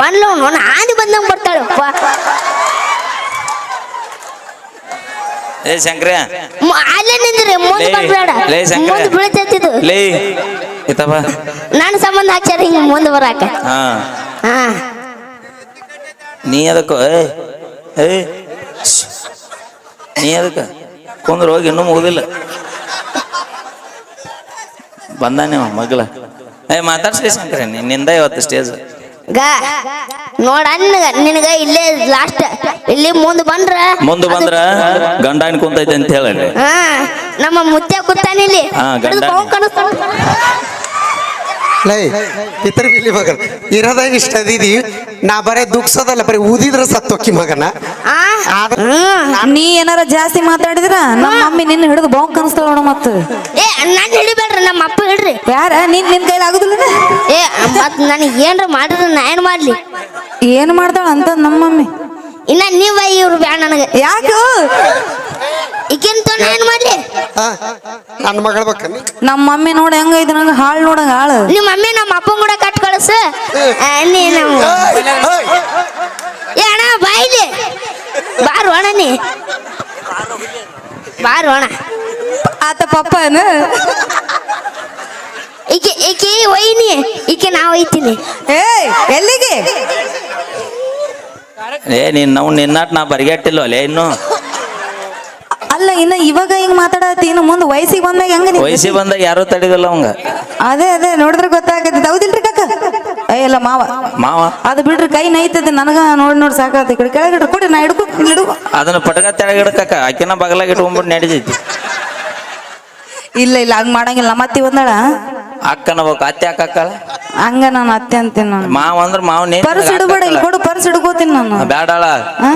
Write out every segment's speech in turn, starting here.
ಬಂದ್ಲು ನೋಡ ಆದಿ ಬಂದಂಗ್ ಬರ್ತಾಳೆ. ಅಪ್ಪ. ಏ ಶಂಕ್ರ. ಅಲ್ಲೇ ನಿಂದ್ರಿ ಮುಂದ್ ಬರ್ಬೇಡ ಲೇ ಶಂಕರ. ಮುಂದ್ ಬೀಳ್ತೈತಿದು ಲೇ ನನ್ನ ಸಂಬಂಧ ಹಚ್ಚಾರ ಹಿಂಗ ಮುಂದೆ ಬರಾಕ. ಹಾ. ಹಾ. ನೀ ಅದಕ್ಕ ಏ ನೀ ಅದಕ್ಕ. ಕುಂದ್ರ ಹೋಗಿ ಇನ್ನೂ ಮುಗುದಿಲ್ಲ. ಬಂದಾನೆ ಮಗ್ಲ ಏ ಮಾತಾಡ್ಸ್ರಿ ಶಂಕರ ನಿಂದ ಇವತ್ತು ಸ್ಟೇಜ್ ಗ ನೋಡ ನಿನಗ ಇಲ್ಲೇ ಲಾಸ್ಟ್ ಇಲ್ಲಿ ಮುಂದ್ ಬಂದ್ರ? ಮುಂದೆ ಬಂದ್ರ ಗಂಡಾಣಿ ಕುಂತೈತೆ ಅಂತ ಹೇಳಿ ಹಾ ನಮ್ಮ ಮುತ್ಯ ಕುತ್ತಾನಿಲ್ಲಿ ಗಂಡ. ಲೈ ಇತರ ಬಿಲ್ಲಿ ಮಗನ. ಇರೋದಾಗ ಇಷ್ಟ ಅದಿದಿ ನಾ ಬರೇ ದುಃಖಸೋದಲ್ಲ ಬರೀ ಊದಿದ್ರ ಸತ್ತೋಕ್ಕಿ ಮಗನ. ನೀ ಏನಾರ ಜಾಸ್ತಿ ಮಾತಾಡಿದ್ರ ನಮ್ಮ ಮಮ್ಮಿ ನಿನ್ನ ಹಿಡಿದು ಬಾಂಕ್ ಕನ್ಸ್ತಾಳ ನೋಡ ಮತ್ತ. ಏ ನನ್ ಹಿಡಿಬೇಡ್ರಿ ನಮ್ಮ ಅಪ್ಪ ಹಿಡ್ರಿ ಯಾರ? ನಿನ್ ನಿನ್ ಕೈಲಿ ಆಗುದಿಲ್ಲ ಏ ಮತ್ ನನಗೆ ಏನ್ರ ಮಾಡಿದ್ರ ನಾ ಏನ್ ಮಾಡ್ಲಿ? ಏನ್ ಮಾಡ್ತಾಳ ಅಂತ ನಮ್ಮ ಮಮ್ಮಿ. ಇನ್ನ ನೀವ ಇವ್ರು ಬ್ಯಾಂಡ್ ನನಗೆ. ಯಾಕ? ಈಗಿಂತ ಏನ್ ಮಾಡ್ಲಿ? ನನ್ನ ಮಗಳ ಬೇಕನ್ನ ನಮ್ಮ ಮಮ್ಮಿ ನೋಡ ಹೆಂಗೈತಿ ನಂಗ ಹಾಳು ನೋಡಂಗ ಹಾಳು. ನಿಮ್ಮ ಮಮ್ಮಿ ನಮ್ಮ ಅಪ್ಪ ಕೂಡ ಕಟ್ ಕಳಿಸ. ಏ ಅಣ್ಣ ಬಾಯಿಲಿ. ಬಾರು ಅಣ್ಣ ನೀ. ಬಾರು ಅಣ್ಣ ಆತ ಪಪ್ಪನ. ಈಕೆ ಈಕೆ ಒಯ್ನಿ. ಈಕೆ ನಾ ಒಯ್ತೀನಿ. ಏ ಎಲ್ಲಿಗೆ? ಏ ನೀನ್ ನಾವು ನಿನ್ನಾಟ ನಾ ಬರಿಗೆಟ್ಟಿಲ್ಲ ಅಲ್ಲೇ ಇನ್ನು. ಅಲ್ಲ ಇನ್ನ ಇವಾಗ ಹಿಂಗ್ ಮಾತಾಡತ್ತಿ ಇನ್ನು ಮುಂದ್ ವಯಸ್ಸಿಗೆ ಬಂದಾಗ ಹೆಂಗ ನೀ ವಯಸ್ಸಿ ಬಂದಾಗ ಯಾರು ತಡಿದಿಲ್ಲ ಅವಂಗ. ಅದೇ ಅದೇ ನೋಡಿದ್ರೆ ಗೊತ್ತಾಗತ್ತೆ. ಹೌದಿಲ್ರಿ ಕಾಕ? ಏ ಇಲ್ಲ ಮಾವ. ಮಾವ? ಅದು ಬಿಡ್ರಿ ಕೈ ನೈತದೆ ನನಗ ನೋಡಿ ನೋಡಿ ಸಾಕಾತ ಈ ಕಡೆ ಕೆಳಗಡೆ ಕೊಡಿ ನಾ ಹಿಡ್ಕೊ ಹಿಡ್ಕೊ. ಅದನ್ನ ಪಟಕ ತೆಳಗಿಡಕ್ಕ ಆಕಿನ ಬಗಲಾಗ ಇಟ್ಕೊಂಡ್ಬಿಟ್ಟು ನಡೀತೈತಿ. ಇಲ್ಲ ಇಲ್ಲ ಹಂಗ್ ಮಾಡಂಗಿಲ್ಲ. ನಮ್ಮ ಅತ್ತಿ ಬಂದಾಳ ಅಕ್ಕನ ಬೇಕು ಅತ್ತೆ ಹಾಕಲ್ಲ ಹಂಗ ನಾನು ಅತ್ತೆ ಅಂತೀನಿ ನಾನು. ಮಾವ ಅಂದ್ರ ಮಾವ ನೇ ಪರ್ಸ್ ಹಿಡ್ಬೇಡ ಇಲ್ಲಿ ಕೊಡು ಪರ್ಸ್ ಹಿಡ್ಕೋತೀನಿ ನಾನು. ಬ್ಯಾಡಾಳ.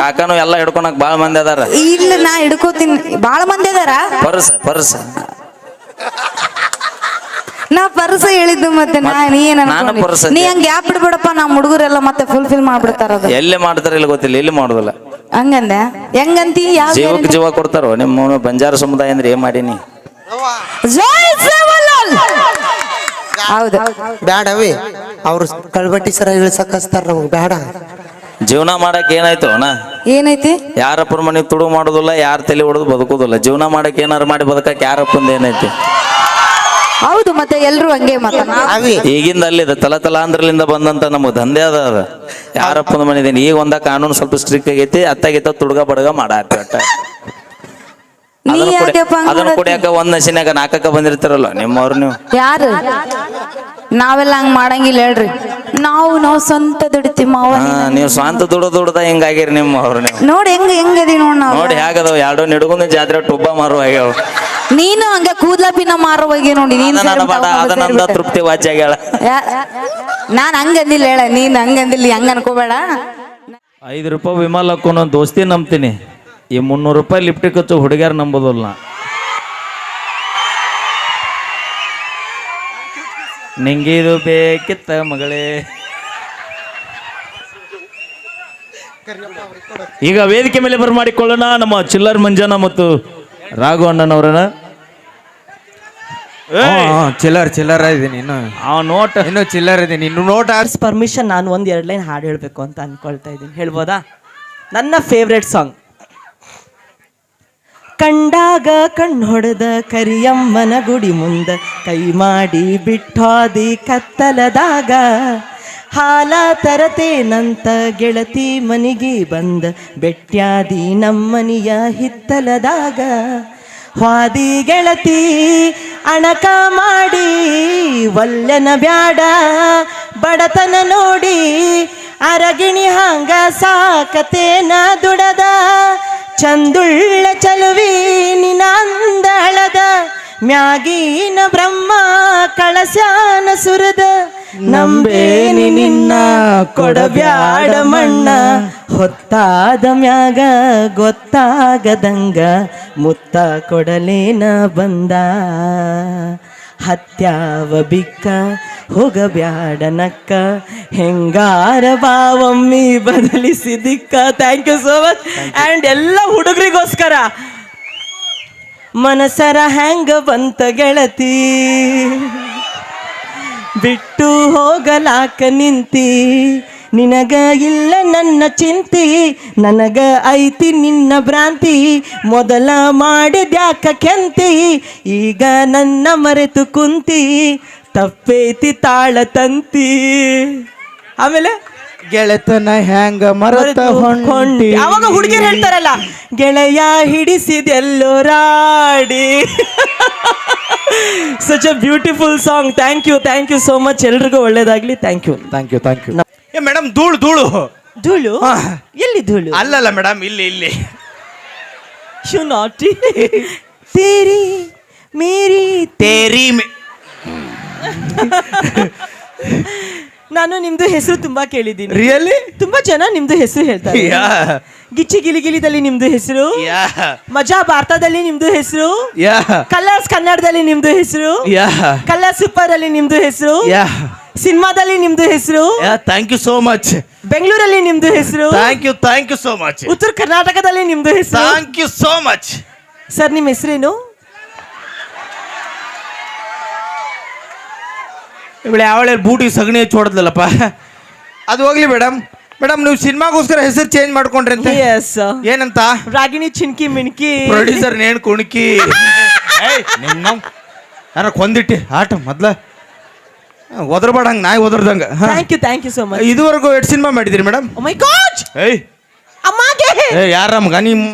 ಕಾಕನು ಎಲ್ಲ ಹಿಡ್ಕೊಳಕ್ ಬಾಳ ಮಂದಿ ಅದಾರ. ಇಲ್ಲ ನಾ ಹಿಡ್ಕೋತೀನಿ. ಬಾಳ ಮಂದಿ ಅದಾರ? Purse purse. ನಾ ಪರ್ಸ ಹೇಳಿದ್ದು ಮತ್ತೆ ನಾ ನಾನು ನೀ ಹಂಗ ಗ್ಯಾಪ್ ಬಿಡ್ಬೇಡಪ್ಪ ನಮ್ಮ ಹುಡುಗರೆಲ್ಲ ಮತ್ತೆ ಫುಲ್ಫಿಲ್ ಮಾಡ್ಬಿಡ್ತಾರ ಅದು. ಎಲ್ಲಿ ಮಾಡ್ತಾರ ಇಲ್ಲ ಗೊತ್ತಿಲ್ಲ ಎಲ್ಲಿ ಮಾಡುದಿಲ್ಲ. ಹಂಗಂದ? ಹೆಂಗಂತಿ? ಯಾವ ಜೀವಕ್ಕೆ ಜೀವ ಕೊಡ್ತಾರೋ? ನಿಮ್ಮ ಬಂಜಾರ ಸಮುದಾಯ ಅಂದ್ರೆ ಏನ್ ಮಾಡೀನಿ? ಹೌದು. ಬ್ಯಾಡವಿ? ಅವ್ರು ಕಳ್ಬಟ್ಟಿ ಸರ ಇಳ್ಸಕ್ ಹಚ್ತಾರ ನಮಗ್ ಬ್ಯಾಡ. ಜೀವನ ಮಾಡಕ್ ಏನಾಯ್ತು ಅಣ್ಣ? ಏನೈತಿ ಯಾರಪ್ಪನ ಮನೆ ತುಡು ಮಾಡೋದಿಲ್ಲ ಯಾರ ತಲೆ ಹೊಡೆದು ಬದುಕೋದಿಲ್ಲ. ಜೀವನ ಮಾಡಕ್ ಏನಾರು ಮಾಡಿ ಬದುಕಕ್ ಯಾರಪ್ಪಂದ ಏನೈತಿ ಹೌದು ಮತ್ತೆ ಎಲ್ರು ಹಂಗೆ ಮತ್ತ ನಾವ್- ಅವಿ ಈಗಿಂದ ಅಲ್ಲಿದೆ ತಲ ತಲಾಂಧ್ರಲಿಂದ ಬಂದಂತ ನಮ್ಗೆ ದಂಧೆ ಅದ ಅದ. ಯಾರಪ್ಪನ ಮನೆ ಈಗ ಒಂದ ಕಾನೂನು ಸ್ವಲ್ಪ ಸ್ಟ್ರಿಕ್ಟ್ ಆಗೈತಿ ಅತ್ತಾಗಿತ್ತ ತುಡುಗ ಬಡಗ ಒಟ್ಟ ನೀ ಯಾಕೆಪ್ಪ ಹಂಗ್ ಅದನ್ನ ಮಾಡತ್ತಿ? ಕುಡಿಯಾಕ ಒಂದ್ ಹಸಿನಾಗ ನಾಲ್ಕಕ್ಕ ಬಂದಿರ್ತಾರಲ್ಲ ನಿಮ್ಮವ್ರು ನೀವು. ಯಾರು? ನಾವೆಲ್ಲ ಹಂಗ ಮಾಡಂಗಿಲ್ಲ ಹೇಳ್ರಿ. ನಾವು ನಾವು ಸ್ವಂತ ದುಡಿತೀವಿ ಮಾವ ಹಾ ನೀವು ಸ್ವಂತ ದುಡ ದುಡ್ದ ಹಿಂಗಾಗಿರಿ ನಿಮ್ಮ ಅವ್ರು ನೀವು. ನೋಡಿ ಹೆಂಗ್ ಹೆಂಗದಿ ನೋಡ್ ನಾವು. ನೋಡಿ ಹೇಗದವ್ ಎರಡು ನಿಡ್ಕೊಂಡ್ ಜಾತ್ರೆ ಟುಬ್ಬ ಮಾರು ಆಗ್ಯಾವ. ನೀನು ಹಂಗ ಕೂದ್ಲ ಪಿನ್ನ ಮಾರೋ ಹೋಗಿ ನೋಡಿ ನೀನ್ ಅದ ನನ್ನ ಬಾಡ ಅದ ನಂದ ತೃಪ್ತಿ ವಾಚ್ ಆಗ್ಯಾಳ. ನಾನ್ ಹಂಗಂದಿಲ್ಲ ಹೇಳ ನೀನ್ ಹಂಗಂದಿಲ್ಲ ಹಂಗ ಅನ್ಕೋಬೇಡ. ಐದು ರೂಪಾಯಿ ವಿಮಲ್ ಹಾಕೊಂಡು ದೋಸ್ತಿ ನಂಬ್ತೀನಿ. ಈ ಮುನ್ನೂರು ರೂಪಾಯಿ ಲಿಫ್ಟ್ ಹಚ್ಚೋ ಹುಡುಗ್ಯಾರ ನಂಬೋದಲ್ಲ. ನಿಂಗಿದು ನಿಂಗೆ ಬೇಕಿತ್ತ ಮಗಳೇ? ಈಗ ವೇದಿಕೆ ಮೇಲೆ ಬರಮಾಡಿಕೊಳ್ಳೋಣ ನಮ್ಮ ಚಿಲ್ಲರ್ ಮಂಜನ ಮತ್ತು ರಾಘು ಅಣ್ಣನವರನ್ನ. ಚಿಲ್ಲರ್ ಚಿಲ್ಲರ ಇದೀನಿ ಇನ್ನು. ಆ ನೋಟ್. ಇನ್ನು ಚಿಲ್ಲರ್ ಇದೀನಿ ಇನ್ನು ನೋಟ್ ಆರ್ಸ್ ಪರ್ಮಿಷನ್ ನಾನು ಒಂದು ಎರಡು ಲೈನ್ ಹಾಡು ಹೇಳಬೇಕು ಅಂತ ಅನ್ಕೊಳ್ತಾ ಇದ್ದೀನಿ. ಹೇಳ್ಬೋದಾ? ನನ್ನ ಫೇವ್ರೆಟ್ ಸಾಂಗ್ ಕಂಡಾಗ ಕಣ್ಣು ಹೊಡೆದ ಕರಿಯಮ್ಮನ ಗುಡಿ ಮುಂದ ಕೈ ಮಾಡಿ ಬಿಟ್ಟೋದಿ ಕತ್ತಲದಾಗ. ಹಾಲ ತರತೇನಂತ ಗೆಳತಿ ಮನಿಗೆ ಬಂದ ಬೆಟ್ಟ್ಯಾದಿ ನಮ್ಮನಿಯ ಹಿತ್ತಲದಾಗ. ಹಾದಿ ಗೆಳತಿ, ಅಣಕ ಮಾಡಿ ವಲ್ಲನ ಬ್ಯಾಡ, ಬಡತನ ನೋಡಿ ಅರಗಿಣಿ ಹಂಗ ಸಾಕತೇನ ದುಡದ. ಚಂದುಳ್ಳ ಚಲುವಿ ನಿನಂದಳದ ಮ್ಯಾಗೀನ ಬ್ರಹ್ಮ ಕಳಸಾನ ಸುರದ ನಂಬೇನಿ ನಿನ್ನ ಕೊಡಬ್ಯಾಡ ಮಣ್ಣ. ಹೊತ್ತಾದ ಮ್ಯಾಗ ಗೊತ್ತಾಗದಂಗ ಮುತ್ತ ಕೊಡಲೇನ ಬಂದ. ಹತ್ಯಾವ ಬಿಕ್ಕ ಹೋಗಬ್ಯಾಡ ನಕ್ಕ ಹೆಂಗಾರ ಬಾವಮ್ಮಿ ಬದಲಿಸಿ ದಿಕ್ಕ. Thank you so much and ಎಲ್ಲ ಹುಡುಗರಿಗೋಸ್ಕರ ಮನಸರ ಹ್ಯಾಂಗ ಬಂತ ಗೆಳತಿ? ಬಿಟ್ಟು ಹೋಗಲಾಕ ನಿಂತಿ ನಿನಗ ಇಲ್ಲ ನನ್ನ ಚಿಂತಿ ನನಗ ಐತಿ ನಿನ್ನ ಭ್ರಾಂತಿ. ಮೊದಲ ಮಾಡಿದ್ಯಾಕ ಕೆಂತಿ ಈಗ ನನ್ನ ಮರೆತು ಕುಂತಿ. ತಪ್ಪೈತಿ ತಾಳ ತಂತಿ. ಆಮೇಲೆ? ಗೆಳೆತನ ಹ್ಯಾಂಗ ಮರತ ಹೊಂಟಿ. ಅವಾಗ ಹುಡುಗಿರು ಹೇಳ್ತಾರಲ್ಲ ಗೆಳೆಯ ಹಿಡಿಸಿದೆಲ್ಲೋ ರಾಡಿ. Such a beautiful song thank you thank you so much ಎಲ್ರಿಗೂ ಒಳ್ಳೇದಾಗ್ಲಿ. Thank you thank you thank you ಏ ಮೇಡಮ್ ಧೂಳು ಧೂಳು. ಧೂಳು? ಎಲ್ಲಿ ಧೂಳು? ಅಲ್ಲಲ್ಲ ಮೇಡಮ್ ಇಲ್ಲಿ ಇಲ್ಲಿ. ಯು ನಾಟಿ ತೇರಿ ಮೇರಿ ತೇರಿ ಮೆ- ನಾನು ನಿಮ್ದು ಹೆಸರು ತುಂಬಾ ಕೇಳಿದ್ದೀನಿ. ರಿಯಲಿ ತುಂಬಾ ಜನ ನಿಮ್ದು ಹೆಸರು ಹೇಳ್ತಾರೆ. ಗಿಚ್ಚಿ ಗಿಲಿಗಿಲಿದಲ್ಲಿ ನಿಮ್ದು ಹೆಸರು. ಮಜಾ ಭಾರತದಲ್ಲಿ ನಿಮ್ದು ಹೆಸರು. ಕಲರ್ಸ್ ಕನ್ನಡದಲ್ಲಿ ನಿಮ್ದು ಹೆಸರು. ಕಲರ್ ಸೂಪರ್ ಅಲ್ಲಿ ನಿಮ್ದು ಹೆಸರು. ಸಿನಿಮಾದಲ್ಲಿ ನಿಮ್ದು ಹೆಸರು. Yeah thank you so much ಬೆಂಗಳೂರಲ್ಲಿ ನಿಮ್ದು ಹೆಸರು. Thank you thank you so much ಉತ್ತರ ಕರ್ನಾಟಕದಲ್ಲಿ ನಿಮ್ದು ಹೆಸರು. Thank you so much sir ನಿಮ್ಮ ಹೆಸರೇನು? ಇವಳು ಯಾವಳೆ ಬೂಟಿಗೆ ಸಗಣಿ ಹಚ್ಚಿ ಹೊಡೆದ್ಲಲ್ಲಪ್ಪ ಅದು ಹೋಗ್ಲಿ ಮೇಡಮ್. ಮೇಡಮ್ ನೀವು ಸಿನಿಮಾಗೋಸ್ಕರ ಹೆಸರು ಚೇಂಜ್ ಮಾಡ್ಕೊಂಡ್ರಿ ಅಂತ. ಎಸ್ ಏನಂತ? ರಾಗಿಣಿ ಚಿನ್ಕಿ ಮಿನ್ಕಿ. ಪ್ರೊಡ್ಯೂಸರ್ ನೇಣ್ ಕುಣ್ಕಿ. ಏಯ್ ನಿಮ್ಮ ಯಾರ ಕೊಂದಿಟ್ಟಿ? ಆಟ ಮೊದ್ಲ. ಒದರ್ಬೇಡಂಗ್ ನಾಯಿ ಒದರ್ದಂಗ. Thank you thank you so much ಇದುವರೆಗೂ ಎಷ್ಟು ಸಿನಿಮಾ ಮಾಡಿದಿರಿ ಮೇಡಮ್? ಮೈ ಗಾಡ್ ಏಯ್. ಅಮ್ಮಗೆ! ಏ ಯಾರ ಮಗ ನಿಮ್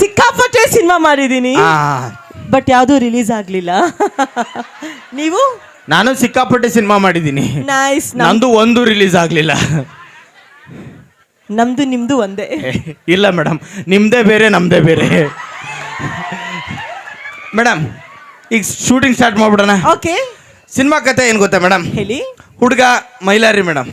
ಸಿಕ್ಕಾಪಟ್ಟೆ ಸಿನಿಮಾ ಮಾಡಿದ್ದೀನಿ. ಬಟ್ ಯಾವುದು ರಿಲೀಸ್ ಆಗಲಿಲ್ಲ. ನೀವು? ನಾನು ಸಿಕ್ಕಾಪಟ್ಟೆ ಸಿನಿಮಾ ಮಾಡಿದ್ದೀನಿ. ನೈಸ್ ನಂದು ಒಂದು ರಿಲೀಸ್ ಆಗ್ಲಿಲ್ಲ. ನಮ್ದು ನಿಮ್ದು ಒಂದೇ. ಇಲ್ಲ ಮೇಡಮ್ ನಿಮ್ದೇ ಬೇರೆ ನಮ್ದೇ ಬೇರೆ. ಮೇಡಮ್ ಈಗ ಶೂಟಿಂಗ್ ಸ್ಟಾರ್ಟ್ ಮಾಡ್ಬಿಡೋಣ. ಓಕೆ ಸಿನಿಮಾ ಕತೆ ಏನು ಗೊತ್ತಾ ಮೇಡಮ್? ಹೇಳಿ. ಹುಡುಗ ಮೈಲಾರಿ ಮೇಡಮ್.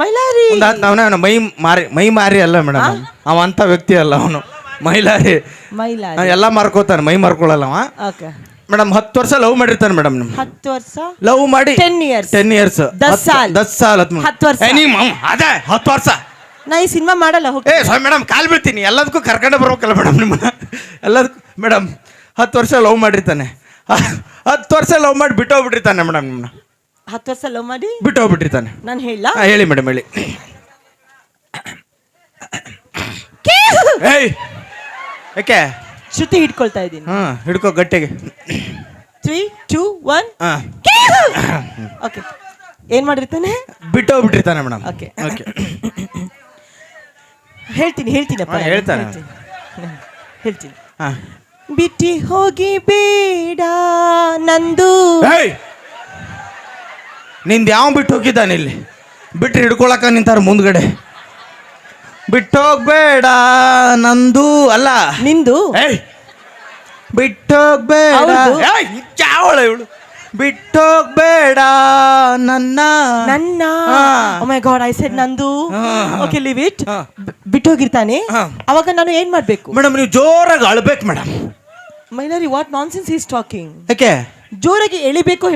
ಮೈಲಾರಿ. ಅವನ ಅವನ ಮೈ ಮಾರಿ ಮೈ ಮಾರಿ ಅಲ್ಲ ಮೇಡಮ್ ಅವ ಅಂತ ವ್ಯಕ್ತಿ ಅಲ್ಲ ಅವನು. ಮೈಲಾರಿ. ಮೈಲಾರಿ. ಎಲ್ಲ ಮಾರ್ಕೋತಾನೆ ಮೈ ಮಾರ್ಕೊಳ್ಳಲ್ಲ ಅವ. ಓಕೆ ಮೇಡಮ್ ಹತ್ತು ವರ್ಷ ಲವ್ ಮಾಡಿರ್ತಾನೆ ಮೇಡಮ್ ನಿಮ್ಮ ಹತ್ತು ವರ್ಷ? ಲವ್ ಮಾಡಿ ಟೆನ್ ಇಯರ್ಸ್ ಟೆನ್ ಇಯರ್ಸ್ ದಸ್ ಸಾಲ್. ದಸ್ ಸಾಲ್ ಹತ್ತು ಹತ್ತು ವರ್ಷ. ಅದೇ ಹತ್ತು ವರ್ಷ. ನಾ ಈ ಸಿನಿಮಾ ಮಾಡಲ್ಲ ಹೋಗಿ. ಏ ಸ್ವಾಮಿ ಮೇಡಮ್ ಕಾಲ್ ಬೀಳ್ತೀನಿ ಎಲ್ಲದಕ್ಕೂ ಕರ್ಕೊಂಡು ಬರ್ಬೇಕಲ್ಲ ಮೇಡಮ್ ನಿಮ್ಮನ್ನ. ಎಲ್ಲದಕ್ಕೂ ಮೇಡಮ್ ಹತ್ತು ವರ್ಷ ಲವ್ ಮಾಡಿರ್ತಾನೆ. ಹತ್ತು ವರ್ಷ ಲವ್ ಮಾಡಿ ಬಿಟ್ಟೋಗ್ಬಿಟ್ಟಿರ್ತಾನೆ ಮೇಡಮ್ ನಿಮ್ಮನ್ನ. ಹತ್ತು ವರ್ಷ ಲವ್ ಮಾಡಿ? ಬಿಟ್ಟೋಗ್ಬಿಟ್ಟಿರ್ತಾನೆ ನಾನು ಹೇಳ. ಹಾಂ ಹೇಳಿ ಮೇಡಮ್ ಹೇಳಿ. ಏಯ್ ಯಾಕೆ ಶ್ರುತಿ ಹಿಡ್ಕೊಳ್ತಾ ಇದ್ದೀನಿ. ಹಾಂ ಹಿಡ್ಕೋ ಗಟ್ಟಿಗೆ. ತ್ರೀ ಟೂ ಒನ್ ಓಕೆ ಏನ್ ಮಾಡಿರ್ತಾನೆ? ಬಿಟ್ಟೋಗ್ಬಿಟ್ಟಿರ್ತಾನೆ ಮೇಡಮ್. ಓಕೆ ಓಕೆ ಹೇಳ್ತೀನಿ ಹೇಳ್ತೀನಪ್ಪ ಹೇಳ್ತಾನೆ. ಹೇಳ್ತೀನಿ. ಹಾಂ. ಬಿಟ್ಟಿ ಹೋಗಿ ಬೇಡ ನಂದು. ನಿಂದ ನಿಂದು ಯಾವ ಬಿಟ್ಟು ಹೋಗಿದ್ದಾನೆ ಇಲ್ಲಿ? ಬಿಟ್ಟು ಹಿಡ್ಕೊಳಕ ನಿಂತಾರ ಮುಂದ್ಗಡೆ. ಬಿಟ್ಟೋಗ್ಬೇಡ ನಂದು ಅಲ್ಲ. ನಿಂದು? ಬಿಟ್ಟೋಗ್ಬೇಡ. ಯಾವಳ ಇವಳು. ಬಿಟ್ಟೋಗ್ಬೇಡ ನನ್ನ. ನನ್ನ. ಮೈ ಗಾಡ್ ಐ ಸೆಡ್ ನಂದು. ಓಕೆ ಲಿವ್ ಇಟ್ ಬಿಟ್ಟು ಬಿಟ್ಟೋಗಿರ್ತಾನೆ. ಅವಾಗ ನಾನು ಏನ್ ಮಾಡ್ಬೇಕು? ಮೇಡಮ್ ನೀವು ಜೋರಾಗಿ ಅಳ್ಬೇಕು ಮೇಡಮ್. ಮೈನರಿ ವಾಟ್ ನಾನ್ಸೆನ್ಸ್ ಈಸ್ ಟಾಕಿಂಗ್ ಯಾಕೆ? ಜೋರಾಗಿ ಎಳಿಬೇಕು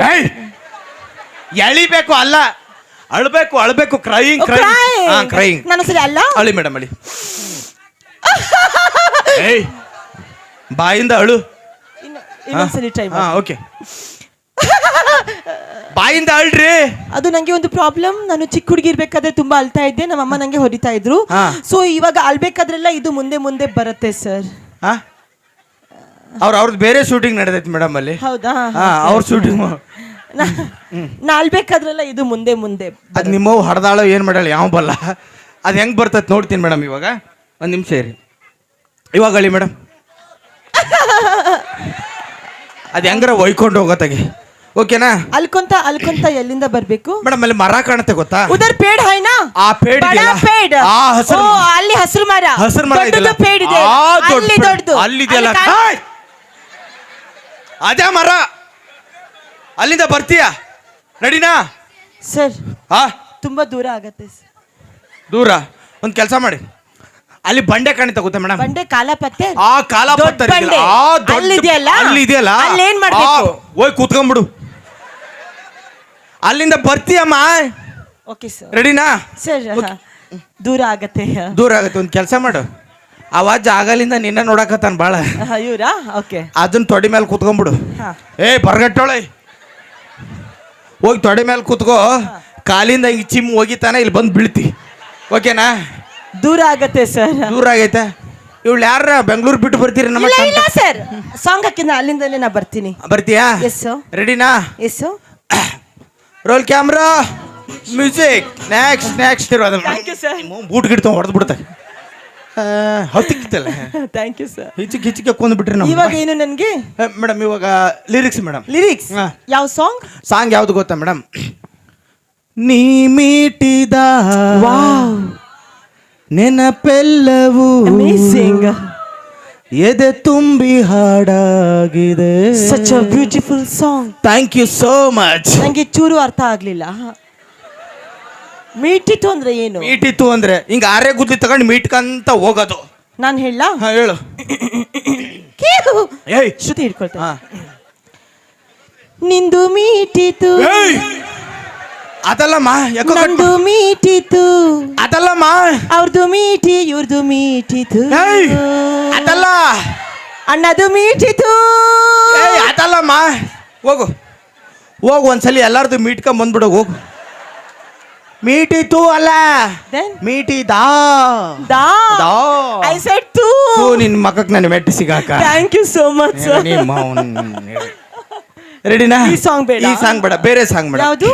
ಎಳಿಬೇಕು ಅಲ್ಲ. ಅಳ್ಬೇಕು ಅಳ್ಬೇಕು ಕ್ರೈಯಿಂಗ್ ಕ್ರೈಯಿಂಗ್ ಹಾ ಕ್ರೈಯಿಂಗ್ ನಾನು ಸರಿ ಅಲ್ಲ? ಅಳಿ ಮೇಡಮ್ ಅಳಿ. ಏಯ್! ಬಾಯಿಂದ ಅಳು. ಇನ್ನೊಂದ್ಸಲಿ ಟ್ರೈ ಹಾ ಓಕೆ ಬಾಯಿಂದ ಅಳ್ರಿ. ಅದು ನಂಗೆ ಒಂದು ಪ್ರಾಬ್ಲಮ್ ನಾನು ಚಿಕ್ಕ ಹುಡುಗಿ ಇರ್ಬೇಕಾದ್ರೆ ತುಂಬಾ ಅಳ್ತಾ ಇದ್ದೆ. ನಮ್ಮ ಅಮ್ಮ ನಂಗೆ ಹೊಡಿತಾ ಇದ್ರು. ಹಾ. ಸೊ ಇವಾಗ ಅಳ್ಬೇಕಾದ್ರೆಲ್ಲ ಇದು ಮುಂದೆ ಮುಂದೆ ಬರುತ್ತೆ ಸರ್ ಹಾ? ಅವ್ರ ಅವ್ರದ್ದು ಬೇರೆ ಶೂಟಿಂಗ್ ನಡೆದೈತಿ ಮೇಡಮ್ ಅಲ್ಲಿ. ಹೌದಾ? ಹಾ ಅವ್ರ ಶೂಟಿಂಗ್ ನಾ- ನಾ ಅಳ್ಬೇಕಾದ್ರೆಲ್ಲ ಇದು ಮುಂದೆ ಮುಂದೆ ಅದು ನಿಮ್ಮವು ಹಡ್ದಾಳೋ ಏನು ಮಾಡಲ್ಲ ಯಾವ ಬಲ್ಲ. ಅದು ಹೆಂಗೆ ಬರ್ತೈತೆ ನೋಡ್ತೀನಿ ಮೇಡಮ್ ಇವಾಗ. ಒಂದು ನಿಮಿಷ ಇರಿ. ಇವಾಗ ಅಳಿ ಮೇಡಮ್ ಅದು ಹೆಂಗಾರ ಒಯ್ಕೊಂಡು ಹೋಗತ್ತಾಗೆ ಓಕೆನಾ? ಅಲ್ಕೊಂತ ಅಲ್ಕೊಂತ ಎಲ್ಲಿಂದ ಬರ್ಬೇಕು? ಮೇಡಮ್ ಅಲ್ಲಿ ಮರ ಕಾಣುತ್ತೆ ಗೊತ್ತಾ? ಉದರ್ ಪೇಡ್ ಹೈನಾ ಆ ಪೇಡ್ ಇದೆಯಲ್ಲ? ಪೇಡ್. ಆ ಹಸರ್ ಓ, ಅಲ್ಲಿ ಹಸಿರು ಮರ. ಹಸಿರು ಮರ ದೊಡ್ಡದು ಇದೆಯಲ್ಲ? ಪೇಡ್ ಇದೆ. ಆ ದೊಡ್ಡ ಅಲ್ಲಿ ಪೇಡ್. ದೊಡ್ಡದು. ಅಲ್ಲಿದೆಯಲ್ಲ ಅಲ್ಲಿ ಕಾಣ್- ಹಾಯ್! ಅದೇ ಮರ. ಅಲ್ಲಿಂದ ಬರ್ತೀಯಾ? ನಡಿನಾ? ಸರ್ ಹಾ ತುಂಬಾ ದೂರ ಆಗತ್ತೆ ಸರ್. ದೂರ? ಒಂದು ಕೆಲಸ ಮಾಡಿ. ಅಲ್ಲಿ ಬಂಡೆ ಕಾಣಿತ ಗೊತ್ತಾ ಮೇಡಮ್ ಬಂಡೆ ಕಾಲ ಪತ್ತೆ ಆ ಕಾಲ ದೊಡ್ಡ ಪತ್ತರ ಬಂಡೆ. ಆ ದೊಡ್ಡ- ಅಲ್ಲಿದೆಯಲ್ಲ? ಅಲ್ಲಿ ಇದೆಯಲ್ಲ ಅಲ್ಲಿ ಏನ್ ಮಾಡ್ಬೇಕು? ಆ, ಹೋಯ್ ಕೂತ್ಕೊಂಡ್ಬಿಡು. ಅಲ್ಲಿಂದ ಬರ್ತೀಯಮ್ಮ ಓಕೆ ಸರ್ ರೆಡಿನಾ ಸರ್ ದೂರ ಆಗತ್ತೆ. ದೂರ ಆಗತ್ತೆ ಒಂದು ಕೆಲಸ ಮಾಡು. ಅವಾಜ್ ಜಾಗಲಿಂದ ನಿನ್ನ ನೋಡಕತ್ತಾನ ಬಾಳ. ಇವರಾ? ಓಕೆ ಅದನ್ನ ತೊಡೆ ಮೇಲೆ ಕೂತ್ಕೊಂಡ್ಬಿಡು. ಹಾ. ಏ ಬರ್ಗಟ್ಟೋಳೆ. ಹೋಗಿ ತೊಡೆ ಮೇಲೆ ಕೂತ್ಕೋ. ಕಾಲಿಂದ ಈ ಚಿಮ್ ಹೋಗಿತಾನೆ ಇಲ್ಲಿ ಬಂದು ಬೀಳ್ತಿ. ಓಕೆನಾ ದೂರ ಆಗತ್ತೆ ಸರ್. ದೂರ ಆಗೈತೆ? ಇವಳು ಯಾರ ಬೆಂಗಳೂರು ಬಿಟ್ಟು ಬರ್ತೀರಿ ನಮ್ಮ ಇಲ್ಲ ಇಲ್ಲ ಸರ್. ಸಾಂಗ್ ಹಾಕಿದ್ರೆ ಅಲ್ಲಿಂದಲೇ ನಾ ಬರ್ತೀನಿ. ಬರ್ತೀಯಾ? ಎಸ್. ರೆಡಿನಾ yes roll camera music next next ಇರೋದು ಸರ್ ಬೂಟ್ ಗಿಡ್ತ ಹೊಡೆದು ಬಿಡ್ತಾರೆ ಹತ್ತಿಕ್ಕಿತ್ತಲ್ಲ. ಥ್ಯಾಂಕ್ ಯು ಸರ್ ಹಿಚಿಕ್ ಹಿಚಿಕೆ ಕೊಂದು ಬಿಟ್ರಿ ಇವಾಗ ಏನು ನನಗೆ? ಮೇಡಮ್ ಇವಾಗ ಲಿರಿಕ್ಸ್ ಮೇಡಮ್. ಲಿರಿಕ್ಸ್. ಯಾವ ಸಾಂಗ್ ಸಾಂಗ್ ಯಾವ್ದು ಗೊತ್ತಾ ಮೇಡಮ್? ನೀ ಮೀಟಿದ ವಾವ್ ನೆನಪೆಲ್ಲವೂ ಅಮೇಸಿಂಗ್ ಎದೆ ತುಂಬಿ ಹಾಡಾಗಿದೆ. Such a beautiful song thank you so much ನಂಗೆ ಚೂರು ಅರ್ಥ ಆಗಲಿಲ್ಲ. ಮೀಟಿತು ಅಂದ್ರೆ ಏನು? ಮೀಟಿತ್ತು ಅಂದ್ರೆ ಹಿಂಗ ಆರೆ ಗುದ್ದಿ ತಗೊಂಡು ಮೀಟ್ಕಂತ ಹೋಗೋದು. ನಾನು ಹೇಳ ಹಾ ಹೇಳು. ಏಯ್. ಶ್ರುತಿ ಹಿಡ್ಕೊಳ್ತೇನೆ. ಹಾ. ನಿಂದು ಮೀಟಿತು ಏಯ್. ಅದಲ್ಲಮ್ಮ ಯಾಕೋ ಕಟ್ ನಂದು ಮೀಟಿತು ಅದಲ್ಲಮ್ಮ. ಅವ್ರದ್ದು ಮೀಟಿ ಇವ್ರದ್ದು ಮೀಟಿತು ಏಯ್ ಅದಲ್ಲ. ಅಣ್ಣದು ಮೀಟಿತು ಏಯ್ ಅದಲ್ಲಮ್ಮ. ಹೋಗು. ಹೋಗು ಒಂದ್ಸಲಿ ಎಲ್ಲಾರ್ದು ಮೀಟ್ಕೊಂಡ್ ಬಂದ್ಬಿಡು ಹೋಗು. ಮೀಟಿತು ಅಲ್ಲ. Then? ಮೀಟಿದಾ ದಾ. ದಾ. ಐ ಸೆಡ್ ಟು ತೂ ನಿನ್ ಮಕ್ಕಕ್ ನನ್ನ ಮೆಟ್ಟಿ ಸಿಗಾಕ. Thank you so much sir ರೆಡಿನಾ ಈ ಸಾಂಗ್ ಬೇಡ. ಈ ಸಾಂಗ್ ಬೇಡ ಬೇರೆ ಸಾಂಗ್ ಬೇಡ. ಯಾವ್ದು?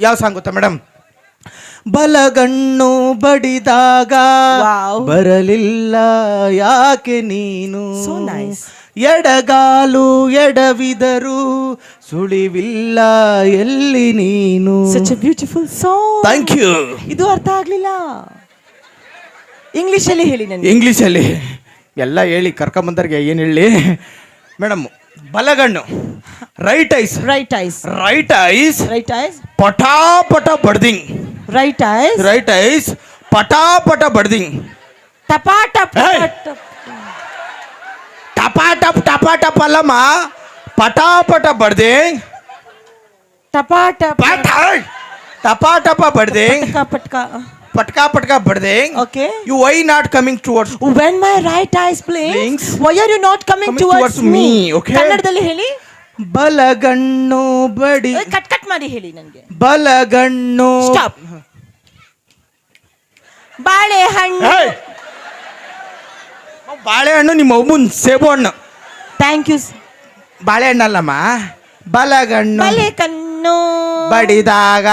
ಯಾವ ಸಾಂಗ್ ಗೊತ್ತಾ ಮೇಡಮ್ ಬಲಗಣ್ಣು ಬಡಿದಾಗ ಬರಲಿಲ್ಲ ಯಾಕೆ ನೀನು. ಎಡಗಾಲು ಎಡವಿದರು ಸುಳಿವಿಲ್ಲ ಎಲ್ಲಿ ನೀನು? Such beautiful song thank you ಇದು ಅರ್ಥ ಆಗ್ಲಿಲ್ಲ. ಇಂಗ್ಲಿಷಲ್ಲಿ ಹೇಳಿ ನನಗೆ ಇಂಗ್ಲೀಷಲ್ಲಿ ಎಲ್ಲ ಹೇಳಿ ಕರ್ಕೊಂಬಂದರ್ಗೆ ಏನು ಹೇಳಿ? Madam ಬಲಗಣ್ಣು. Right eyes right eyes right eyes right eyes ಪಟಾಪಟ ಬಡ್ದಿಂಗ್. ರೈಟ್ ಐಸ್ ರೈಟ್ ಐಸ್ ಪಟಾಪಟ ಬಡ್ದಿಂಗ್. ಟಪಾಟ. ಟಪಾಟಪ್. ಟಪಾಟಪ್ ಅಲ್ಲಮ್ಮ. ಪಟಾಪಟ ಬಡ್ದಿಂಗ್. ಟಪಾ ಟಪ್ ಪಟ ಟಪಾಟಪ ಬಡ್ದಿಂಗ್ ಪಟ್ಕ ಪಟ್ಕ ಪಟ್ಕಾ ಪಟ್ಕಾ ಬಡ್ದಿಂಗ್ Okay. You why not coming towards when my right eyes blinks Blinks. why are you not coming, Coming towards, towards me, me, okay? ಕನ್ನಡದಲ್ಲಿ ಹೇಳಿ ಬಲಗಣ್ಣು ಬಡಿ. ಏ, ಕಟ್ ಕಟ್ ಮಾಡಿ ಹೇಳಿ ನನಗೆ. ಬಲಗಣ್ಣು. ಸ್ಟಾಪ್ ಬಾಳೆಹಣ್ಣು. Hey! ಬಾಳೆಹಣ್ಣು ನಿಮ್ಮ ಒಬ್ಬನ್ ಸೇಬು ಹಣ್ಣು. ಥ್ಯಾಂಕ್ ಯು ಬಾಳೆಹಣ್ಣಲ್ಲಮ್ಮ. ಬಲಗಣ್ಣು. ಬಲೆ ಕಣ್ಣು ಬಡಿದಾಗ.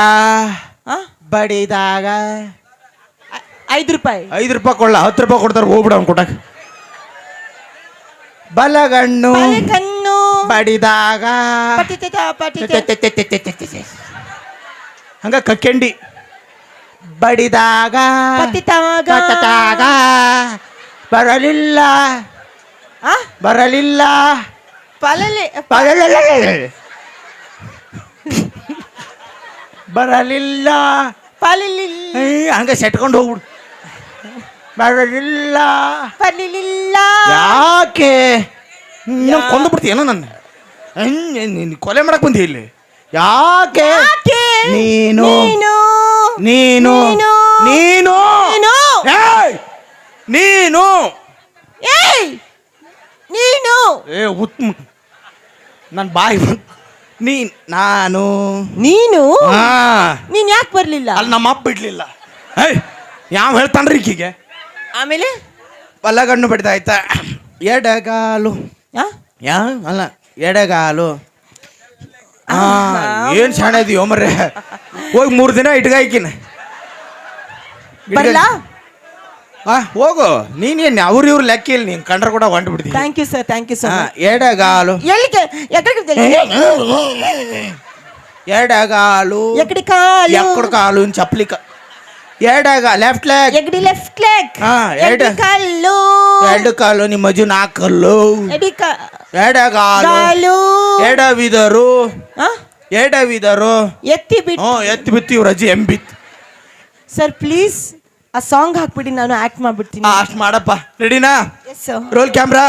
ಆ? ಬಡಿದಾಗ. ಐ- ಐದು ರೂಪಾಯಿ. ಐದು ರೂಪಾಯಿ ಕೊಳ್ಳ ಹತ್ತು ರೂಪಾಯಿ ಕೊಡ್ತಾರೆ ಹೋಗ್ಬಿಡ ಅವ್ನು ಕೊಟ್ಟಕ್ ಬಲಗಣ್ಣು. ಬಲೆ ಕಣ್ಣು ಬಡಿದಾಗ ಪಟಿತ ಪಟಿತ ಹಂಗ ಕಕ್ಕೆಂಡಿ. ಬಡಿದಾಗ. ಪತಿತಾಗ ಕಟ್ಟದಾಗ ಬರಲಿಲ್ಲ. ಆ? ಬರಲಿಲ್ಲ. ಪಲಲೆ. ಬರಲಿಲ್ಲ. ಬರಲಿಲ್ಲ. ಪಲಿಲಿಲ್ಲ ಹಂಗೆ ಸೆಟ್ಕೊಂಡು ಹೋಗ್ಬಿಡು. ಬರಲಿಲ್ಲ. ಪಲಿಲಿಲ್ಲ ಯಾಕೆ? ನೀನು ಕೊಂದು ಬಿಡ್ತೀಯೇನೋ ನನ್ನ? ನೀನು ಕೊಲೆ ಮಾಡಕ್ ಬಂದಿ ಇಲ್ಲಿ. ಯಾಕೆ? ನೀನು. ನೀನು. ನೀನು. ನೀನು. ನೀನು. ನೀನು. ಏಯ್! ನೀನು. ಏಯ್ ನೀನು. ಏ ಉತ್ ನನ್ನ ಬಾಯಿ. ನೀ ನಾನು. ನೀನು? ಹಾ. ನೀನ್ ಯಾಕೆ ಬರ್ಲಿಲ್ಲ? ಅಲ್ಲಿ ನಮ್ಮ ಅಪ್ಪ ಬಿಡ್ಲಿಲ್ಲ ಏಯ್ ಯಾವ ಹೇಳ್ತಾನ್ರಿ ಈಕಿಗೆ ಆಮೇಲೆ? ಬಲಗಣ್ಣು ಬಡಿದ ಆಯ್ತಾ. ಎಡಗಾಲು. ಆ? ಯಾ? ಅಲ್ಲ ಎಡಗಾಲು. ಹಾ ಏನ್ ಶಾಣೆ ಇದೀಯೋ ಮರ್ರೆ. ಹೋಗಿ ಮೂರು ದಿನ ಇಟ್ಗಾಯ್ಕಿನ. ಬರ್ಲಾ? ಹೋಗು. ನೀನೇನ್ ಅವ್ರ ಇವ್ರ ಲೆಕ್ಕ ಇಲ್ಲ ನೀನ್ ಕಂಡ್ರ ಕೂಡ ಹೊಂಟು ಬಿಡ್ತೀನಿ. Thank you sir thank you sir ಹಾ ಎಡಗಾಲು. ಎಲ್ಲಿಗೆ? ಎಕಡೆ ಎಡಗಾಲು. ಎಕಡೆ ಕಾಲು. ಎಕ್ಕಡ ಕಾಲು ಇನ್ ಚಪ್ಲಿ ಕಾ ಎಡಗ ಲೆಫ್ಟ್ ಲೆಗ್ ಎಗಡಿ ಲೆಫ್ಟ್ ಲೆಗ್ ಹಾ, ಎಡಿ ಎಡ- ಕಾಲು ಎರಡು ಕಾಲು ನಿಮ್ಮ ಅಜ್ಜು ನಾಲ್ಕಲ್ಲು ಎಡಿ ಕಾ- ಎಡಗಾಲು. ಕಾಲು ಎಡವಿದರು. ಆ? ಎಡವಿದರು. ಎತ್ತಿ ಬಿಟ್ಟು. ಹ್ಞೂ ಎತ್ತಿ ಬಿತ್ತು ಇವ್ರ ಅಜ್ಜಿ ಎಂಬಿತ್ ಸರ್ ಪ್ಲೀಸ್ ಆ ಸಾಂಗ್ ಹಾಕ್ಬಿಡಿ ನಾನು ಆಕ್ಟ್ ಮಾಡ್ಬಿಡ್ತೀನಿ. ಅಷ್ಟು ಮಾಡಪ್ಪ. ರೆಡಿನಾ ಎಸ್ ರೋಲ್ ಕ್ಯಾಮ್ರಾ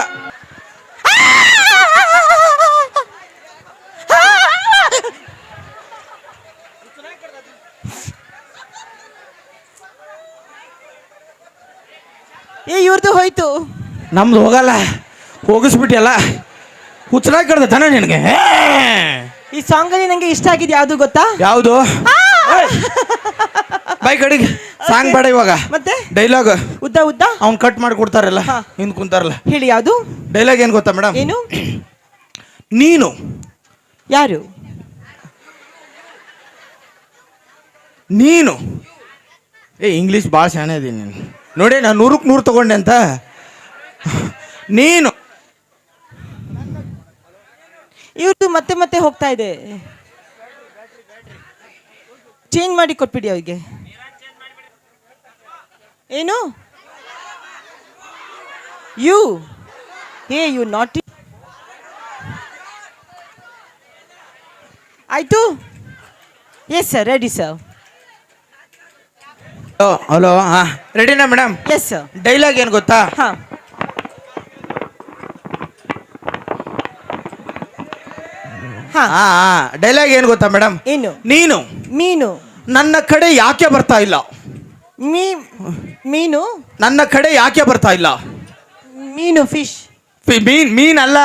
ಏ ಇವ್ರದ್ದು ಹೋಯ್ತು. ನಮ್ದು ಹೋಗಲ್ಲ. ಹೋಗಿಸ್ಬಿಟ್ಟಿಯಲ್ಲ. ಹುಚ್ಚರ ತಾನೆ ನಿನಗೆ? ಈ ಸಾಂಗ್ ಅಲ್ಲಿ ನಂಗೆ ಇಷ್ಟ ಆಗಿದೆ ಯಾವ್ದು ಗೊತ್ತಾ? ಯಾವುದು? ಬೈ ಕಡೆಗೆ ಸಾಂಗ್ ಬೇಡ ಇವಾಗ. ಮತ್ತೆ? ಡೈಲಾಗ್ ಉದ್ದ ಉದ್ದ? ಅವ್ನ್ ಕಟ್ ಮಾಡಿ ಕೊಡ್ತಾರಲ್ಲ ಹಿಂದ್ ಕುಂತಾರಲ್ಲ. ಹೇಳಿ ಯಾವುದು? ಡೈಲಾಗ್ ಏನ್ ಗೊತ್ತಾ ಮೇಡಮ್ ಏನು? ನೀನು. ಯಾರು? ನೀನು. ಏ ಇಂಗ್ಲೀಷ್ ಭಾಳ ಶಾಣೆ ಇದೀನಿ ನೀನು. ನೋಡಿ ನಾನು ನೂರಕ್ಕೆ ನೂರು ತಗೊಂಡೆ ಅಂತ. ನೀನು. ಇವ್ರದ್ದು ಮತ್ತೆ ಮತ್ತೆ ಹೋಗ್ತಾ ಇದೆ. ಚೇಂಜ್ ಮಾಡಿ ಕೊಟ್ಬಿಡಿ ಅವ್ರಿಗೆ. ಏನು? ಯು ಹೇ ಯು ನಾಟ್ ಆಯ್ತು? Yes sir ready sir hello ಹಾ. ರೆಡಿನಾ ಮೇಡಮ್ ಎಸ್ ಸರ್ ಡೈಲಾಗ್ ಏನು ಗೊತ್ತಾ? ಹಾ. ಹಾ. ಹಾ ಡೈಲಾಗ್ ಏನು ಗೊತ್ತಾ ಮೇಡಮ್ ಏನು? ನೀನು. ಮೀನು. ನನ್ನ ಕಡೆ ಯಾಕೆ ಬರ್ತಾ ಇಲ್ಲ? ಮೀ ಮೀನು? ನನ್ನ ಕಡೆ ಯಾಕೆ ಬರ್ತಾ ಇಲ್ಲ? ಮೀನು ಫಿಶ್ ಮೀನ್ ಮೀನ್ ಅಲ್ಲ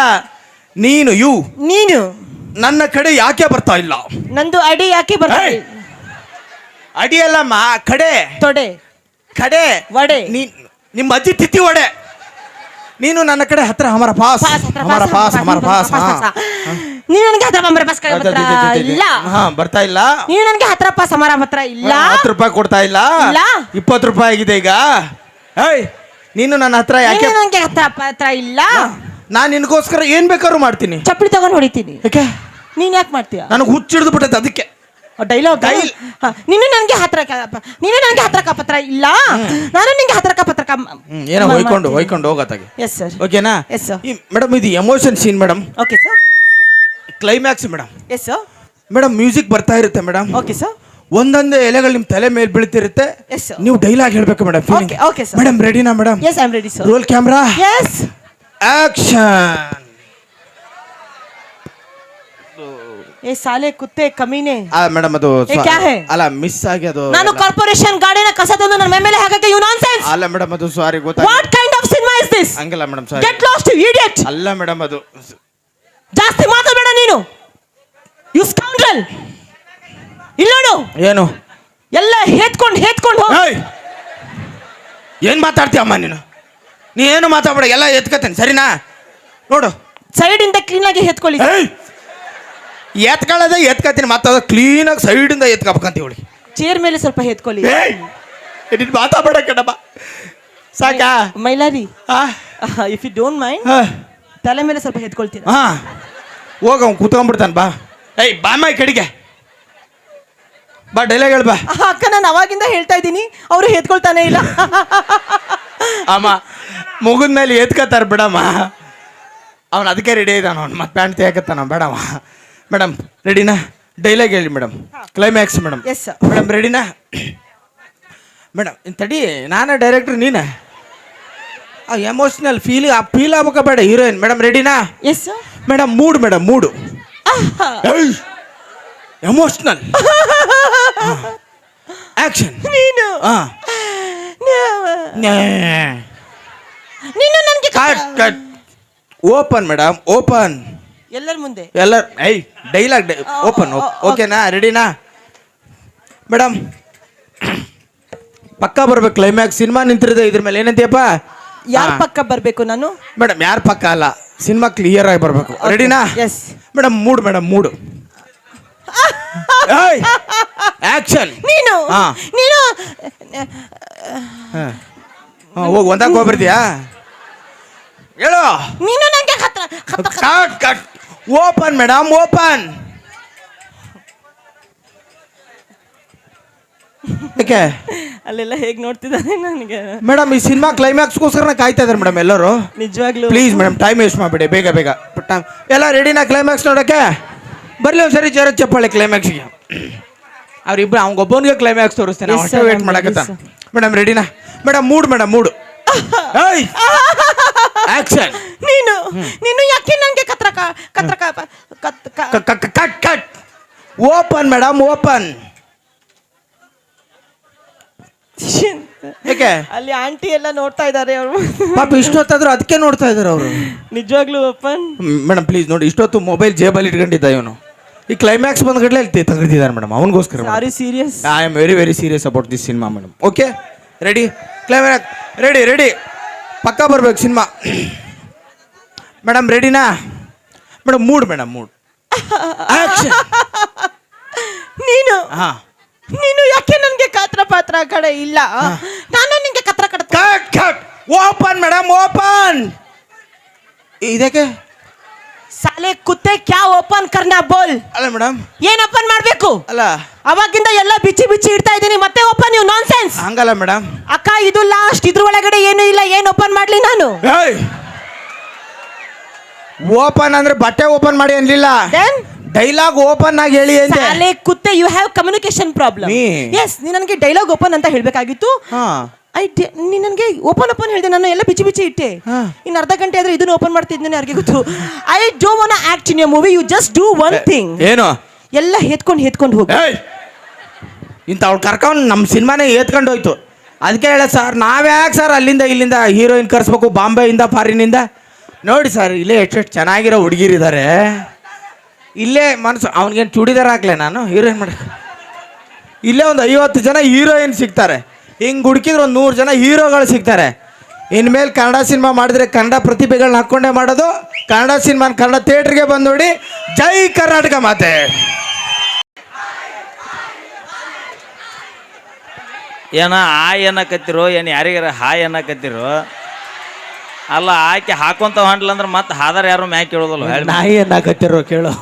ನೀನು ಯು ನೀನು. ನನ್ನ ಕಡೆ ಯಾಕೆ ಬರ್ತಾ ಇಲ್ಲ? ನಂದು ಅಡಿ ಯಾಕೆ ಬರ್ತಾ ಇಲ್ಲ? ಅಡಿ ಅಡಿಯಲ್ಲಮ್ಮ ಕಡೆ. ತೊಡೆ. ಕಡೆ. ವಡೆ. ನೀನು ನಿಮ್ಮ ಅಜ್ಜಿ ತಿತ್ತಿ ವಡೆ. ನೀನು ನನ್ನ ಕಡೆ ಹತ್ರ ಹಮರ ಪಾಸ್. ಪಾಸ್ ಹತ್ರ ಹಮರ ಪಾಸ್, ಪಾಸ್ ಹಮರ ಪಾಸ್ ಪಾಸ್, ಪಾಸ್, ಪಾಸ್. ನೀನು ನನಗೆ ಹತ್ರ ಬಂಬರ ಇಲ್ಲ. ಹಾ ಬರ್ತಾ ಇಲ್ಲ. ನೀನು ನನಗೆ ಹತ್ರ ಸಮಾರಂಭ ಹತ್ರ ಇಲ್ಲ. ಹತ್ತು ರೂಪಾಯಿ ಕೊಡ್ತಾ ಇಲ್ಲ. ಇಲ್ಲ. ಇಪ್ಪತ್ತು ರೂಪಾಯಿ ಆಗಿದೆ ಈಗ. ಏಯ್ ನೀನು ನನ್ನ ಹತ್ರ ಯಾಕೆ ನೀನು ನನಗೆ ಹತ್ರ ಹತ್ರ ಇಲ್ಲ. ನಾನು ನಿನಗೋಸ್ಕರ ಏನ್ ಬೇಕಾದ್ರು ಮಾಡ್ತೀನಿ. ಚಪ್ಪಲಿ ತಗೊಂಡು ಹೊಡಿತೀನಿ. ಯಾಕೆ? ನೀನ್ ಯಾಕೆ ಮಾಡ್ತೀಯ? ನನಗೆ ಹುಚ್ಚಿಡ್ದು ಬಿಟ್ಟೈತೆ ಅದಕ್ಕೆ. ಡೈಲಾಗ್ ಡೈಲ್- ನೀನು ನನಗೆ ಹತ್ರ ನೀನು ನನಗೆ ಹತ್ರ ಪತ್ರ ಇಲ್ಲ. ನಾನು ನಿಂಗೆ ಹತ್ರ ಕಪತ್ರ ಏನೋ ಹೊಯ್ಕೊಂಡು ಹೊಯ್ಕೊಂಡು ಹೋಗತ್ತಾಗೆ ಎಸ್ ಸರ್ ಓಕೆನಾ ಎಸ್ ಸರ್ ಮೇಡಮ್ ಇದು emotion scene madam. Okay sir climax madam yes sir madam music ಬರ್ತಾ ಇರುತ್ತೆ ಮೇಡಮ್ ಓಕೆ ಸರ್ ಒಂದೊಂದೇ ಎಲೆಗಳು ನಿಮ್ಮ ತಲೆ ಮೇಲೆ ಬೀಳ್ತಿರುತ್ತೆ. ಎಸ್. ನೀವು ಡೈಲಾಗ್ ಹೇಳ್ಬೇಕು madam okay okay sir madam ರೆಡಿನಾ madam yes I am ready sir roll camera yes action ಏ ಸಾಲೆ ಕುತ್ತೆ ಕಮೀನೆ. ಆ ಮೇಡಮ್ ಅದು ಏ, ಸ್ವ- ಕ್ಯಾ ಹೈ? ಅಲ್ಲ ಮಿಸ್ ಆಗಿ ಅದು ನಾನು ಕಾರ್ಪೊರೇಷನ್ ಗಾಡಿನ ಕಸ ತಂದು ನನ್ನ ಮೇಲೆ ಹಾಕಕ್ಕೆ ಯು ನಾನ್ಸೆನ್ಸ್ ಅಲ್ಲ ಮೇಡಮ್ ಅದು ಸಾರಿ ಗೊತ್ತಾ what kind of cinema is this ಹಂಗಲ್ಲ madam sorry get lost idiot ಅಲ್ಲ ಮೇಡಮ್ ಅದು ಜಾಸ್ತಿ ಮಾತಾಡಬೇಡ ನೀನು? ಯು ಸ್ಕೌಂಡ್ರಲ್ ಇಲ್ಲ ನೋಡು. ಏನು? ಎಲ್ಲ ಹೇತ್ಕೊಂಡು ಹೇತ್ಕೊಂಡು ಹೋಗ್. ಏಯ್! ಏನ್ ಮಾತಾಡ್ತೀಯಮ್ಮ ನೀನು? ನೀ ಏನು ಮಾತಾಡ್ಬೇಡ ಎಲ್ಲ ಎತ್ಕತ್ತೇನೆ ಸರಿನಾ? ನೋಡು. ಸೈಡ್ ಇಂದ ಕ್ಲೀನ್ ಆಗಿ ಎತ್ಕೊಳ್ಳಿ ಏಯ್! ಎತ್ಕೊಳ್ಳೋದೇ ಎತ್ಕತ್ತೀನಿ ಮತ್ತೆ ಕ್ಲೀನಾಗಿ ಸೈಡಿಂದ ಎತ್ಕೋಬೇಕಂತ ಹೇಳಿ. ಚೇರ್ ಮೇಲೆ ಸ್ವಲ್ಪ ಎತ್ಕೊಳ್ಳಿ ಏಯ್! ನೀನ್ ಮಾತಾಡ್ಬೇಡ ಕಣಮ್ಮ ಸಾಕಾ? ಮೈಲಾರಿ ಆ? If you don't mind. ತಲೆ ಮೇಲೆ ಸ್ವಲ್ಪ ಎತ್ಕೊಳ್ತೀನಿ ಹಾ. ಹೋಗ ಅವ್ನು ಕೂತ್ಕೊಂಡ್ಬಿಡ್ತಾನೆ ಬಾ. ಏಯ್ ಬಾಮ್ಮ ಈ ಕಡೆಗೆ. ಬಾ ಡೈಲಾಗ್ ಹೇಳ ಬಾ. ಅಕ್ಕ ನಾನು ಅವಾಗಿಂದ ಹೇಳ್ತಾ ಇದ್ದೀನಿ ಅವರು ಎತ್ಕೊಳ್ತಾನೆ ಇಲ್ಲ. ಅಮ್ಮ ಮುಗಿದ ಮೇಲೆ ಎತ್ಕೋತಾರೆ ಬಿಡಮ್ಮ. ಅವನು ಅದಕ್ಕೆ ರೆಡಿ ಇದ್ದಾನ ಅವ್ನು ಮತ್ತೆ ಪ್ಯಾಂಟ್ ತೆಗತ್ತಾನ ಬೇಡಮ್ಮ. ಮೇಡಮ್ ರೆಡಿನಾ ಡೈಲಾಗ್ ಹೇಳಿ madam climax madam yes. Madam ರೆಡಿನಾ ಮೇಡಮ್ ತಡಿ ನಾನೇ ಡೈರೆಕ್ಟ್ರ್ ನೀನೇ? ಆ ಎಮೋಷ್ನಲ್ ಫೀಲ್ ಆ ಫೀಲ್ ಆಗ್ಬೇಕ ಬೇಡ ಹೀರೋಯಿನ್ ಮೇಡಮ್ ರೆಡಿನಾ yes mood madam mood emotional action ನೀನು ಹಾಂ ನೀನು ನನಗೆ cut cut open madam open ಎಲ್ಲರ ಮುಂದೆ ಎಲ್ಲ ಐ ಡೈಲಾಗ್ ಓಪನ್ ಓಕೆನಾ ರೆಡಿನಾ ಮೇಡಮ್ ಪಕ್ಕ ಬರ್ಬೇಕು ಕ್ಲೈಮ್ಯಾಕ್ಸ್ ಸಿನಿಮಾ ನಿಂತಿರೋದು ಇದ್ರ ಮೇಲೆ ಏನಂತೀಯಪ್ಪ ಯಾರ ಪಕ್ಕ ಬರಬೇಕು ನಾನು? ಮೇಡಮ್ ಯಾರ ಪಕ್ಕ ಅಲ್ಲ ಸಿನಿಮಾ ಕ್ಲಿಯರ್ ಆಗಿ ಬರ್ಬೇಕು. ರೆಡಿನಾ yes madam mood madam mood. Action ನೀನು? ಹಾ. ನೀನು ಹೋಗಿ ಒಂದಾಗ ಹೋಗ್ಬಿಡ್ತೀಯಾ? ಹೇಳು. ನೀನು ನನಗೆ ಹತ್ರ ಹತ್ರ cut cut open madam open ಯಾಕೆ? ಅಲ್ಲೆಲ್ಲ ಹೇಗೆ ನೋಡ್ತಿದ್ದಾರೆ ನನಗೆ? ಮೇಡಮ್ ಈ ಸಿನಿಮಾ ಕ್ಲೈಮ್ಯಾಕ್ಸ್ಗೋಸ್ಕರ ಕಾಯ್ತಾ ಇದಾರೆ ಮೇಡಮ್ ಎಲ್ಲರೂ. ನಿಜವಾಗ್ಲೂ. ಪ್ಲೀಸ್ ಮೇಡಮ್ ಟೈಮ್ ವೇಸ್ಟ್ ಮಾಡಬೇಡಿ ಬೇಗ ಬೇಗ. ಟೈಮ್ ಎಲ್ಲ ರೆಡಿನಾ ಕ್ಲೈಮ್ಯಾಕ್ಸ್ ನೋಡೋಕ್ಕೆ ಬರಲಿ ಒಂದ್ಸರಿ ಜರ ಚಪ್ಪಾಳೆ ಕ್ಲೈಮ್ಯಾಕ್ಸ್ಗೆ ಅವ್ರಿಬ್ರು ಅವ್ಗೊಬ್ಬನಿಗೆ ಕ್ಲೈಮ್ಯಾಕ್ಸ್ ತೋರಿಸ್ತೇನೆ Yes, ಅಷ್ಟೇ sir, ವೇಟ್ ಮಾಡಕತ್ತ ಮೇಡಮ್ ರೆಡಿನಾ madam mood madam mood. Action ನೀನು ನೀನು ಯಾಕೆ ನನಗೆ ಕತ್ರಕ ಕತ್ರಕ ಕತ್ ಕ- cut cut open madam open ಯಾಕೆ? ಅಲ್ಲಿ ಆಂಟಿ ಎಲ್ಲ ನೋಡ್ತಾ ಇದ್ದಾರೆ ಅವರು. ಪಾಪ ಇಷ್ಟೊತ್ತಾದ್ರೂ ಅದಕ್ಕೆ ನೋಡ್ತಾ ಇದಾರೆ ಅವರು. ನಿಜವಾಗ್ಲೂ ಓಪನ್ ಮೇಡಮ್ ಪ್ಲೀಸ್ ನೋಡಿ ಇಷ್ಟೊತ್ತು ಮೊಬೈಲ್ ಜೇಬಲ್ಲಿ ಇಟ್ಕೊಂಡಿದ್ದ ಇವನು. ಈ ಕ್ಲೈಮ್ಯಾಕ್ಸ್ ಬಂದ್ಗಡ್ಲೆ ಅಲ್ಲಿ ತೆಗೆದಿದ್ದಾರೆ madam ಅವನಿಗೋಸ್ಕರ sorry serious I am very very serious about this cinema madam okay ready climax ready ready ಪಕ್ಕ ಬರ್ಬೇಕು ಸಿನಿಮಾ ಮೇಡಮ್ ರೆಡಿನಾ ಮೇಡಮ್ ಮೂಡ್ ಮೇಡಮ್ ಮೂಡ್. ನೀನು? ಹಾಂ. ನೀನು ಯಾಕೆ ನನಗೆ ಕಾತ್ರ ಪಾತ್ರ ಕಡೆ ಇಲ್ಲ? ನಾನು ನಿಂಗೆ ಕತ್ರ ಕಡ cut cut. Open madam open ಇದಕ್ಕೆ? ಸಾಲೆ ಕುತ್ತೆ ಕ್ಯಾ ಓಪನ್ ಕರ್ನ ಬೋಲ್? ಅಲ್ಲ ಮೇಡಮ್ ಏನ್ ಓಪನ್ ಮಾಡ್ಬೇಕು? ಅಲ್ಲ. ಅವಾಗಿಂದ ಎಲ್ಲ ಬಿಚ್ಚಿ ಬಿಚ್ಚಿ ಇಡ್ತಾ ಇದ್ದೀನಿ. ಮತ್ತೆ ಓಪನ್ ನೀವು ನಾನ್ ಸೆನ್ಸ್ ಹಂಗಲ್ಲ ಮೇಡಮ್ ಅಕ್ಕ ಇದು ಲಾಸ್ಟ್ ಇದ್ರ ಒಳಗಡೆ ಏನು ಇಲ್ಲ. ಏನ್ ಓಪನ್ ಮಾಡ್ಲಿ ನಾನು? ಓಪನ್ ಅಂದ್ರೆ ಬಟ್ಟೆ ಓಪನ್ ಮಾಡಿ ಅನ್ಲಿಲ್ಲ. Then? ಡೈಲಾಗ್ ಓಪನ್ ಆಗಿ ಹೇಳಿ ಅಂದೆ. ಕುತ್ತೆ you have communication problem? Yes ನೀ ನನಗೆ ಡೈಲಾಗ್ ಓಪನ್ ಅಂತ ಹೇಳಬೇಕಾಗಿತ್ತು. ಹಾ. ಐ ನೀ ನನಗೆ ಓಪನ್ ಓಪನ್ ಹೇಳಿದೆ ನಾನು ಎಲ್ಲ ಬಿಚ್ಚಿ ಬಿಚ್ಚಿ ಇಟ್ಟೆ. ಹಾ. ಇನ್ನು ಅರ್ಧ ಗಂಟೆ ಆದ್ರೆ ಇದನ್ನ ಓಪನ್ ಮಾಡ್ತಿದ್ದೀನಿ ಯಾರಿಗೆ ಗೊತ್ತು I do want act in your movie you just do one thing ಏನು? ಎಲ್ಲ ಹೆತ್ಕೊಂಡು ಹೆತ್ಕೊಂಡು ಹೋಗಿ. ಏಯ್! ಇಂಥ ಅವ್ಳು ಕರ್ಕೊಂಡು ನಮ್ಮ ಸಿನಿಮಾನೇ ಏತ್ಕೊಂಡು ಹೋಯ್ತು. ಅದಕ್ಕೆ ಹೇಳ ಸರ್ ನಾವ್ಯಾಕೆ ಸರ್ ಅಲ್ಲಿಂದ ಇಲ್ಲಿಂದ ಹೀರೋಯಿನ್ ಕರ್ಸ್ಬೇಕು ಬಾಂಬೆಯಿಂದ ಫಾರಿನಿಂದ ನೋಡಿ ಸರ್ ಇಲ್ಲೇ ಎಷ್ಟೆಷ್ಟು ಚೆನ್ನಾಗಿರೋ ಹುಡುಗಿರಿದ್ದಾರೆ ಇಲ್ಲೇ ಮನಸ್ಸು, ಅವ್ನಿಗೇನು ಚೂಡಿದಾರ ಹಾಕ್ಲೆ ನಾನು ಹೀರೋಯಿನ್ ಮಾಡ ಇಲ್ಲೇ ಒಂದು ಐವತ್ತು ಜನ ಹೀರೋಯಿನ್ ಸಿಗ್ತಾರೆ. ಹಿಂಗೆ ಹುಡುಕಿದ್ರೆ ಒಂದು ನೂರು ಜನ ಹೀರೋಗಳು ಸಿಗ್ತಾರೆ. ಇನ್ಮೇಲೆ ಕನ್ನಡ ಸಿನಿಮಾ ಮಾಡಿದ್ರೆ ಕನ್ನಡ ಪ್ರತಿಭೆಗಳನ್ನ ಹಾಕ್ಕೊಂಡೇ ಮಾಡೋದು. ಕನ್ನಡ ಸಿನಿಮಾನ ಕನ್ನಡ ಥಿಯೇಟ್ರಿಗೆ ಬಂದು ನೋಡಿ. ಜೈ ಕರ್ನಾಟಕ ಮಾತೆ! ಏನ ಆ ಏನಕತ್ತಿರೋ ಏನು ಯಾರಿಗಾರ ಹಾಯ್ ಅನ್ನಕತ್ತಿರೋ ಅಲ್ಲ ಆಕೆ ಹಾಕೊಂತ ಹೊಂಟ್ಲಂದ್ರೆ ಮತ್ತೆ ಹಾದರ್ ಯಾರು ಮ್ಯಾಕ್ ಕೇಳೋದಲ್ಲ ನಾಯಿ ಏನಾಗತ್ತಿರೋ ಕೇಳು.